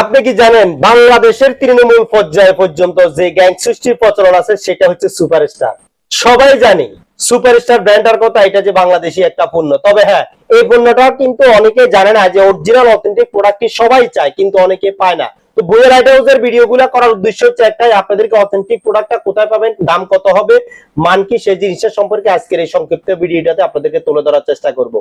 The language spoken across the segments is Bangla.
আপনি কি জানেন বাংলাদেশের তৃণমূল পর্যায়ে পর্যন্ত যে গ্যাং সৃষ্টির প্রচলন আছে, সেটা হচ্ছে সুপারস্টার। সবাই জানি সুপারস্টার ব্র্যান্ডের কথা, এটা যে বাংলাদেশি একটা পণ্য। তবে হ্যাঁ এই পণ্যটা কিন্তু অনেকে জানে না যে অরিজিনাল অথেন্টিক প্রোডাক্টটি সবাই চায়, কিন্তু অনেকে পায় না। তো বইয়ের লাইট হাউসের ভিডিওগুলো করার উদ্দেশ্য হচ্ছে একটাই, আপনাদেরকে অথেন্টিক প্রোডাক্টটা কোথায় পাবেন, দাম কত হবে, মান কি, সেই জিনিসের সম্পর্কে আজকের এই সংক্ষিপ্ত ভিডিওটাতে আপনাদেরকে তুলে ধরার চেষ্টা করব।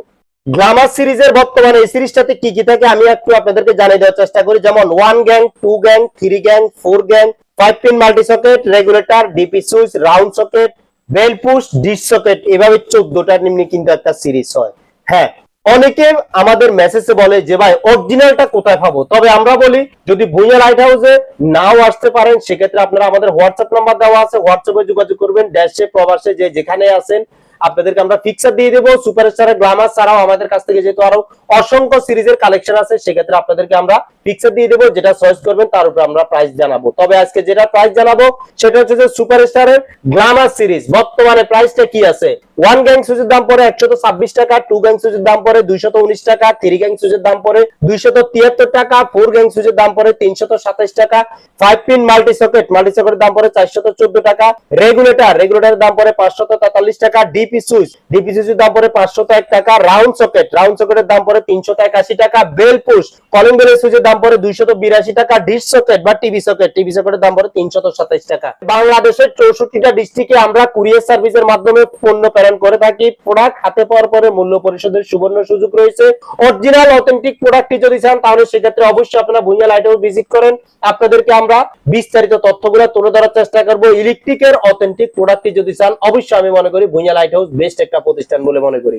গ্লামার সিরিজের বর্তমানে এই সিরিজটাতে কি কি থাকে আমি একটু আপনাদেরকে জানিয়ে দেওয়ার চেষ্টা করি। যেমন one gang two gang three gang four gang five pin multi socket regulator DP switch round socket bell push dish socket এভাবে চোদ্দটার নিম্নে কিন্তু একটা সিরিজ হয়। হ্যাঁ অনেকে আমাদের মেসেজে বলে যে, ভাই অরিজিনালটা কোথায় পাবো? তবে আমরা বলি, যদি ভুঁইয়া লাইট হাউসে নাও আসতে পারেন, সেক্ষেত্রে আপনারা আমাদের হোয়াটসঅ্যাপ নাম্বার দেওয়া আছে। হোয়াটসঅ্যাপে যোগাযোগ করবেন ড্যাশে প্রবাসে, যে যেখানে আছেন আপনাদেরকে আমরা ফিক্সার দিয়ে দেবো সুপারস্টারের গ্লামার ছাড়াও আমাদের কাছ থেকে যেহেতু আরও অসংখ্য সিরিজের কালেকশন আছে, সেক্ষেত্রে আপনাদেরকে আমরা ফিক্সার দিয়ে দেবো, যেটা চয়েস করবেন, তার উপর আমরা প্রাইস জানাব। তবে আজকে যেটা প্রাইস জানাব, সেটা হচ্ছে যে সুপারস্টারের গ্লামার সিরিজ বর্তমানে প্রাইসটা কি আছে? ওয়ান গ্যাং সুজের দাম পড়ে একশত ছাব্বিশ টাকা টু গ্যাং সুজের দাম পড়ে দুইশত উনিশ টাকা থ্রি গ্যাং সুজের দাম পড়ে দুইশত তিয়াত্তর টাকা ফোর গ্যাং সুজের দাম পড়ে তিনশত সাতাইশ টাকা five pin multi socket multi সকেটের দাম পড়ে চারশত চোদ্দ টাকা রেগুলেটর রেগুলেটরের দাম পড়ে পাঁচশত তেতাল্লিশ টাকা ডিপি সুইচ ডিপি সুইচের দাম পড়ে পাঁচশত এক টাকা রাউন্ড সকেট রাউন্ড সকেটের দাম পড়ে তিনশত একাশি টাকা বেল পুশ কলিং বেলের সুইচের দাম পড়ে দুইশত বিরাশি টাকা ডিশ সকেট বা টিভি সকেট টিভি সকেটের দাম পড়ে তিনশত সাতাইশ টাকা বাংলাদেশের চৌষট্টিটা ডিস্ট্রিক্টে আমরা কুরিয়ার সার্ভিসের মাধ্যমে পণ্য প্রেরণ করে থাকি। প্রোডাক্ট হাতে পাওয়ার পরে মূল্য পরিশোধের সুবর্ণ সুযোগ রয়েছে। অরিজিনাল অথেন্টিক প্রোডাক্টটি যদি চান, তাহলে সেক্ষেত্রে অবশ্যই আপনারা ভুইয়া লাইট হাউস ভিজিট করেন। আপনাদেরকে আমরা বিস্তারিত তথ্যগুলো তুলে ধরার চেষ্টা করব। ইলেকট্রিকের অথেন্টিক প্রোডাক্টটি যদি চান, অবশ্যই আমি মনে করি ভুইয়া লাইট হাউস বেস্ট একটা প্রতিষ্ঠান বলে মনে করি।